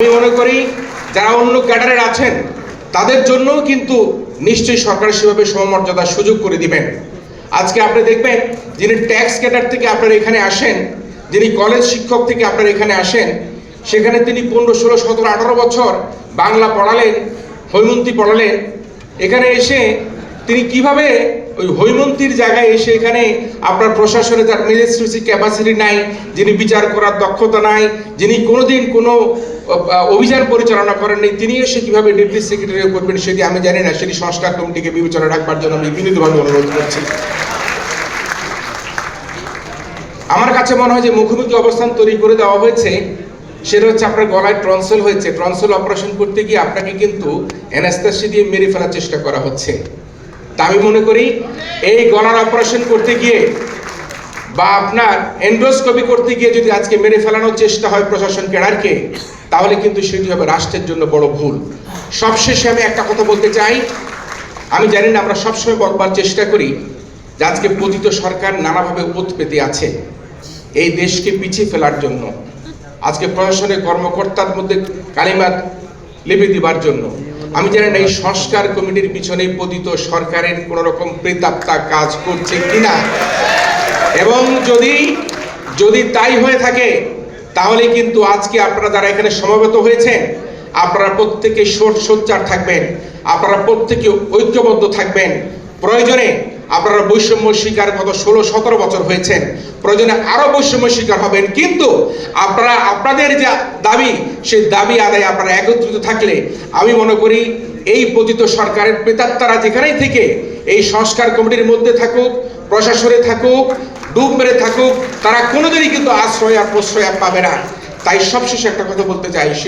আমি মনে করি যারা অন্য ক্যাডারের আছেন, তাদের জন্যও কিন্তু নিশ্চয়ই সরকার সেভাবে সমমর্যাদার সুযোগ করে দিবেন। আজকে আপনি দেখবেন যিনি ট্যাক্স ক্যাডার থেকে আপনারা এখানে আসেন, যিনি কলেজ শিক্ষক থেকে আপনারা এখানে আসেন, সেখানে তিনি পনেরো, ষোলো, সতেরো, আঠারো বছর বাংলা পড়ালেন, হৈমন্তী পড়ালেন। এখানে এসে তিনি কীভাবে ওই হৈমন্তীর জায়গায় এসে এখানে আপনার প্রশাসনে তার ম্যাজিস্ট্রেসি ক্যাপাসিটি নাই, যিনি বিচার করার দক্ষতা নাই, যিনি কোনোদিন কোনো অভিযান পরিচালনা করেননি তিনি এসে কীভাবে ডেপুটি সেক্রেটারি করবেন সেটি আমি জানি না, সেটি সংস্কার কমিটিকে বিবেচনা রাখবার জন্য আমি বিনীতভাবে অনুরোধ করছি। আমার কাছে মনে হয় যে মুখোমুখি অবস্থান তৈরি করে দেওয়া হয়েছে, সেটা হচ্ছে আপনার গলায় ট্রনসেল হয়েছে, ট্রনসেল অপারেশন করতে গিয়ে আপনাকে কিন্তু অ্যানাস্তাসি দিয়ে মেরে ফেলার চেষ্টা করা হচ্ছে। তা আমি মনে করি এই গলার অপারেশন করতে গিয়ে বা আপনার এন্ডোস্কোপি করতে গিয়ে যদি আজকে মেরে ফেলানোর চেষ্টা হয় প্রশাসন কেডারকে তাহলে কিন্তু সেটি হবে রাষ্ট্রের জন্য বড় ভুল। সবশেষে আমি একটা কথা বলতে চাই। আমি জানি না, আমরা সবসময় বলবার চেষ্টা করি যে আজকে পতিত সরকার নানাভাবে ওত পেতে আছে এই দেশকে পিছিয়ে ফেলার জন্য। আজকে প্রশাসনের কর্মকর্তার মধ্যে কালিমাত লেপে দিবার জন্য। আমি জানি না এই সংস্কার কমিটির পিছনে পতিত সরকারের কোন রকম প্রেতাত্মা কাজ করছে কিনা। এবং যদি যদি তাই হয়ে থাকে, তাহলে কিন্তু আজকে আপনারা যারা এখানে সমবেত হয়েছেন, আপনারা প্রত্যেকে সোচ্চার থাকবেন, আপনারা প্রত্যেকে ঐক্যবদ্ধ থাকবেন। প্রয়োজনে আপনারা বৈষম্য শিকার গত ষোলো, সতেরো বছর হয়েছেন। প্রয়োজনে আরও বৈষম্য শিকার হবেন। কিন্তু আপনারা, আপনাদের যে দাবি, সেই দাবি আদায় আপনারা একত্রিত থাকলে আমি মনে করি এই পতিত সরকারের প্রেতাত্মারা যেখানেই থেকে এই সংস্কার কমিটির মধ্যে থাকুক, প্রশাসনে থাকুক, ডুব মেরে থাকুক, তারা কোনোদিনই কিন্তু আশ্রয় আর প্রশ্রয় পাবে না। তাই সবশেষে একটা কথা বলতে চাই